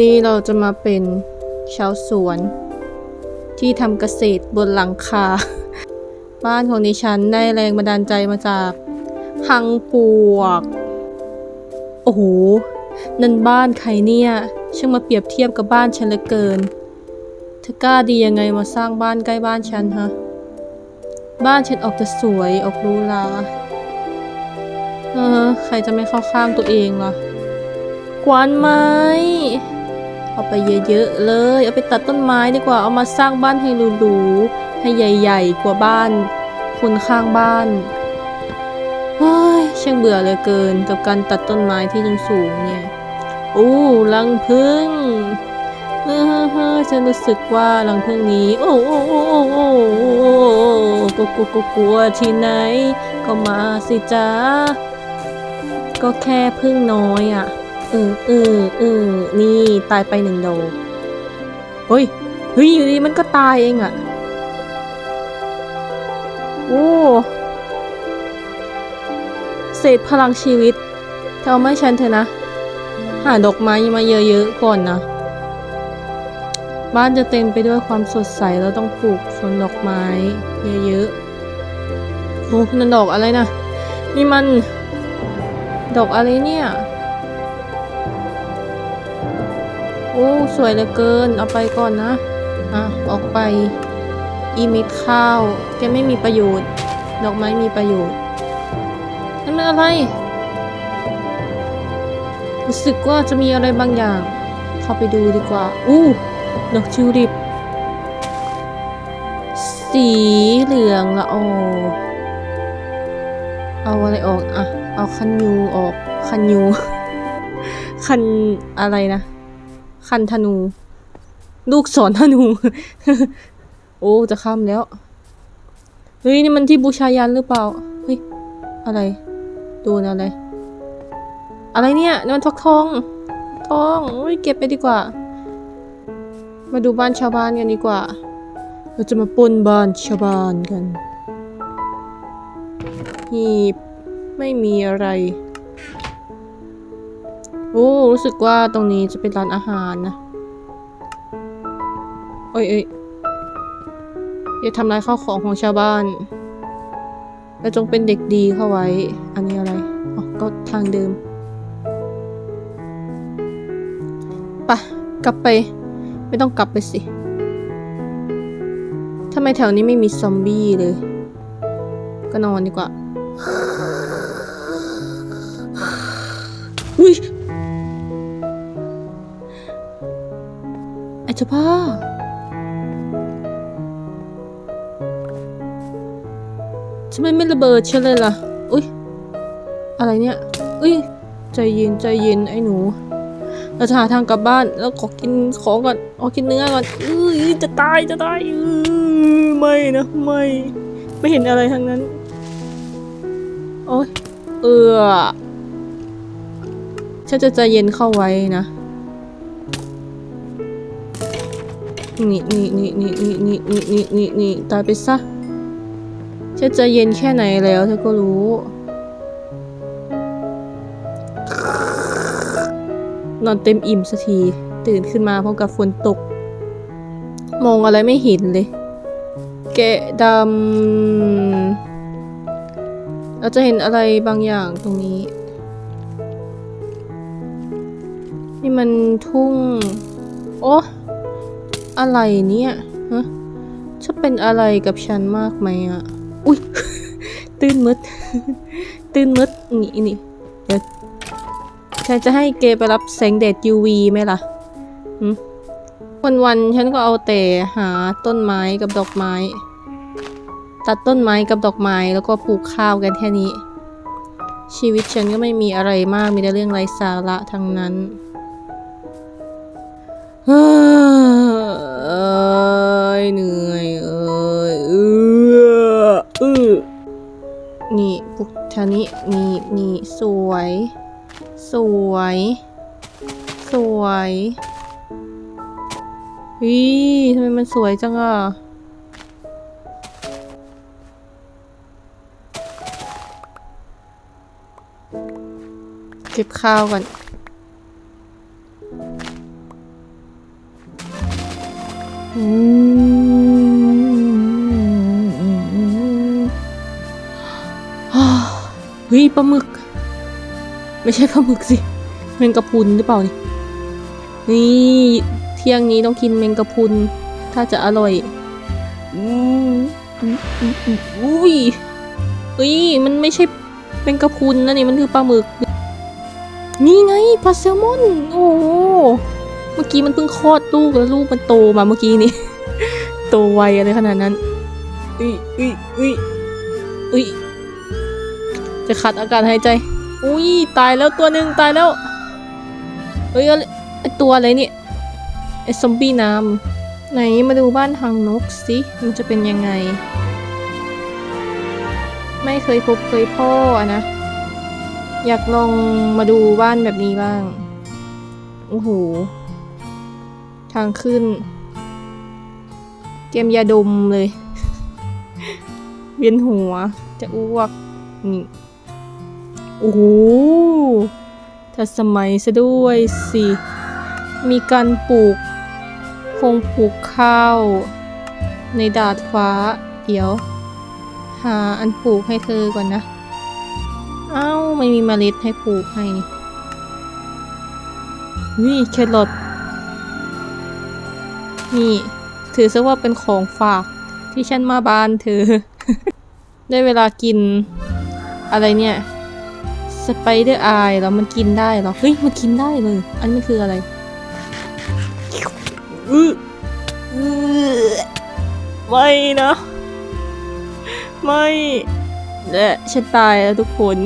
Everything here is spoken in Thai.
นี้เราจะมาเป็นชาวสวน ที่ทำเกษตรบนหลังคา บ้านของดิฉันได้แรงบันดาลใจมาจากหังปวก โอ้โห นั่นบ้านใครเนี่ยช่างมาเปรียบเทียบกับบ้านฉันเหลือเกินเธอกล้าดียังไงมาสร้างบ้านใกล้บ้านฉันฮะ บ้านฉันออกจะสวยออกรูหราเออ ใครจะไม่เข้าข้างตัวเองล่ะควันไม้ เอาไปเยอะๆเลย เอาไปตัดต้นไม้ดีกว่า เอามาสร้างบ้านให้หรูๆให้ใหญ่ ๆ กว่าบ้าน คนข้างบ้านเฮ้ยช่างเบื่อเหลือเกินกับการตัดต้นไม้ที่สูงๆเนี่ยโอ้รังพึ่งเฮ้อๆฉันรู้สึกว่ารังพึ่งนี้ โอ้โอ้โอ้โอ้โอ้โอ้กลัวกลัวกลัวที่ไหน ก็มาสิจ้าก็แค่พึ่งน้อยอะ ออเออเออนี่ตายไปหนึ่งดอกเฮ้ยเฮ้ยอยู่ดีมันก็ตายเองอะโอ้เศษพลังชีวิตเธอไม่ฉันเถอนะ หาดอกไม้มาเยอะๆก่อนนะ บ้านจะเต็มไปด้วยความสดใสแล้วต้องปลูกสวนดอกไม้เยอะๆโอ้นั่นดอกอะไรนะนี่มัน ดอกอะไรเนี่ย โอ้สวยเหลือเกิน เอาไปก่อนนะ อะ ออกไป อีเม็ดข้าวแกไม่มีประโยชน์ ดอกไม้มีประโยชน์นั่นมันอะไร รู้สึกว่าจะมีอะไรบางอย่าง เข้าไปดูดีกว่า อู้ดอกทิวลิป สีเหลืองละโออเอาอะไรออก อะ เอาคันยูออก คันยู คันอะไรนะ คันธนู ลูกศรธนู โอ้ จะข้ามแล้ว เฮ้ย นี่มันที่บูชายันหรือเปล่า เฮ้ย อะไร ดูนะอะไร อะไรเนี่ยนี่มันทองทองทองเฮ้ยเก็บไปดีกว่า มาดูบ้านชาวบ้านกันดีกว่า เราจะมาปนบ้านชาวบ้านกันหีบไม่มีอะไร โอ้รู้สึกว่าตรงนี้จะเป็นร้านอาหารนะเอ้ยเอ้ยอย่าทำลายข้าวของของชาวบ้าน และจงเป็นเด็กดีเข้าไว้ อันนี้อะไรอ๋อก็ทางเดิมปะกลับไป ไม่ต้องกลับไปสิทำไมแถวนี้ไม่มีซอมบี้เลย ก็นอนดีกว่า อุ้ย จ้าพ่อ ทำไมไม่ระเบิดเฉยเลยล่ะ อุ้ย อะไรเนี่ย อุ้ย ใจเย็นใจเย็นไอ้หนู เราจะหาทางกลับบ้านแล้วขอกินของก่อน ขอกินเนื้อก่อน อื้อจะตายจะตายอื้อไม่นะไม่ ไม่เห็นอะไรทั้งนั้น โอ้ย เออฉันจะใจเย็นเข้าไว้นะ นี่นี่นี่นี่นี่นี่นี่นี่นี่นี่ตายไปซะฉันจะเย็นแค่ไหนแล้วเธอก็รู้ นอนเต็มอิ่มสักที ตื่นขึ้นมาพร้อมกับฝนตก มองอะไรไม่เห็นเลย แกะดำเราจะเห็นอะไรบางอย่างตรงนี้ นี่มันทุ่ง โอ้ อะไรเนี่ยฮะจะเป็นอะไรกับฉันมากไหมอะ อุ้ย ตื่นมืด ตื่นมืด นี่นี่เดี๋ยวฉันจะให้เกไปรับแสงแดด UV ไหมล่ะหืมวันวันๆฉันก็เอาแต่หาต้นไม้กับดอกไม้ ตัดต้นไม้กับดอกไม้แล้วก็ปลูกข้าวกันแค่นี้ ชีวิตฉันก็ไม่มีอะไรมากมีแต่เรื่องไร้สาระทั้งนั้น ปุกแถวนี้นี่นี่สวย สวย สวยวิทำไมมันสวยจังอะเก็บข้าวก่อนอืมาหมึก ไม่ใช่ปลาหมึกสิแมงกะพุนหรือเปล่านี่นี่เที่ยงนี้ต้องกินแมงกะพุนถ้าจะอร่อยอืออุ้ยเฮ้ยมันไม่ใช่แมงกะพุนนะนี่มันคือปลาหมึก นี่ไงปลาแซลมอนโอ้เมื่อกี้มันเพิ่งคลอดลูกแล้วลูกมันโตมาเมื่อกี้นี่โตไวอะไรขนาดนั้นอุ้ยอุ้ยอุ้ยอุ้ย จะขาดอากาศหายใจ อุ้ยตายแล้วตัวหนึ่งตายแล้ว เฮ้ยไรไอตัวอะไรเนี่ยไอซอมบี้น้ำไหนมาดูบ้านทางนกสิ มันจะเป็นยังไง ไม่เคยพบเคยพ่ออะนะ อยากลองมาดูบ้านแบบนี้บ้าง โอ้โห ทางขึ้น เกมยาดมเลย เวียนหัวจะอ้วกนี่ โอ้โหทันสมัยซะด้วยสิ มีการปลูก คงปลูกข้าว ในดาดฟ้า เดี๋ยว หาอันปลูกให้เธอก่อนนะ เอ้าไม่มีเมล็ดให้ปลูกให้นี่นี่แครอทนี่ ถือซะว่าเป็นของฝากที่ฉันมาบ้านเธอ ได้เวลากินอะไรเนี่ย ไปเดอร์ไอแล้วมันกินได้เหรอ เฮ้ย มันกินได้เลย อันนี้มันคืออะไรอืออือไม่นะ ไม่และฉันตายแล้วทุกคน